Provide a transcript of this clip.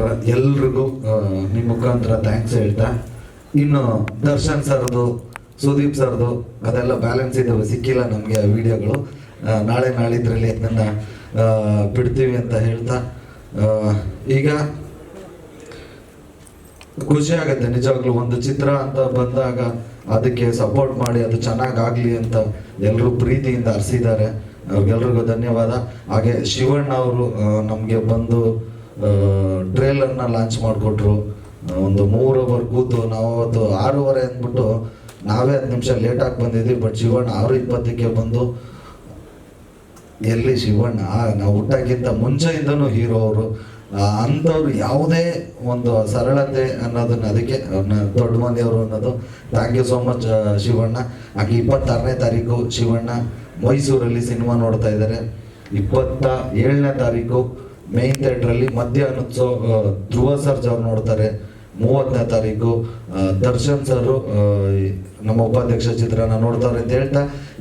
ನಮಸ್ಕಾರ ಎಲ್ರಿಗೂ ನಿಮ್ಮ ಮುಖಾಂತರ ಥ್ಯಾಂಕ್ಸ್ ಹೇಳ್ತಾ. ಇನ್ನು ದರ್ಶನ್ ಸರ್ದು, ಸುದೀಪ್ ಸರ್ದು, ಅದೆಲ್ಲ ಬ್ಯಾಲೆನ್ಸ್ ಇದ್ದಾವೆ ಸಿಕ್ಕಿಲ್ಲ ನಮಗೆ ಆ ವಿಡಿಯೋಗಳು. ನಾಳೆ ನಾಳಿದ್ರಲ್ಲಿ ಅದನ್ನು ಬಿಡ್ತೀವಿ ಅಂತ ಹೇಳ್ತಾ. ಈಗ ಖುಷಿ ಆಗುತ್ತೆ, ನಿಜವಾಗ್ಲೂ ಒಂದು ಚಿತ್ರ ಅಂತ ಬಂದಾಗ ಅದಕ್ಕೆ ಸಪೋರ್ಟ್ ಮಾಡಿ ಅದು ಚೆನ್ನಾಗಾಗ್ಲಿ ಅಂತ ಎಲ್ಲರೂ ಪ್ರೀತಿಯಿಂದ ಹರಿಸಿದ್ದಾರೆ ಅವ್ರಿಗೆಲ್ರಿಗೂ ಧನ್ಯವಾದ. ಹಾಗೆ ಶಿವಣ್ಣ ಅವರು ನಮಗೆ ಬಂದು ಟ್ರೇಲರ್ನ ಲಾಂಚ್ ಮಾಡಿಕೊಟ್ರು. ಒಂದು ಮೂರು ಅವರ್ ಕೂತು ನಾವು ಅವತ್ತು ಆರೂವರೆ ಅಂದ್ಬಿಟ್ಟು ನಾವೇ ಹತ್ತು ನಿಮಿಷ ಲೇಟಾಗಿ ಬಂದಿದ್ವಿ ಬಟ್ ಶಿವಣ್ಣ ಆರು ಇಪ್ಪತ್ತಕ್ಕೆ ಬಂದು, ಎಲ್ಲಿ ಶಿವಣ್ಣ? ನಾವು ಹುಟ್ಟಕ್ಕಿಂತ ಇದ್ದನು ಹೀರೋ ಅವರು. ಅಂಥವ್ರು ಯಾವುದೇ ಒಂದು ಸರಳತೆ ಅನ್ನೋದನ್ನ ಅದಕ್ಕೆ ದೊಡ್ಡ ಮನೆಯವರು ಅನ್ನೋದು. Thank you so much Shivanna. ಹಾಗೆ ಇಪ್ಪತ್ತಾರನೇ ತಾರೀಕು ಶಿವಣ್ಣ ಮೈಸೂರಲ್ಲಿ ಸಿನಿಮಾ ನೋಡ್ತಾ ಇದ್ದಾರೆ. ಇಪ್ಪತ್ತ ಏಳನೇ ತಾರೀಕು ಮೇನ್ ಥಿಯೇಟ್ರಲ್ಲಿ ಮಧ್ಯಾಹ್ನೋತ್ಸವ ಆ, ಧ್ರುವ ಸರ್ಜ್ ಅವ್ರು ನೋಡ್ತಾರೆ. ಮೂವತ್ತನೇ ತಾರೀಕು ದರ್ಶನ್ ಸರ್ ನಮ್ಮ ಉಪಾಧ್ಯಕ್ಷ ಚಿತ್ರನ ನೋಡ್ತಾರೆ ಅಂತ ಹೇಳ್ತಾ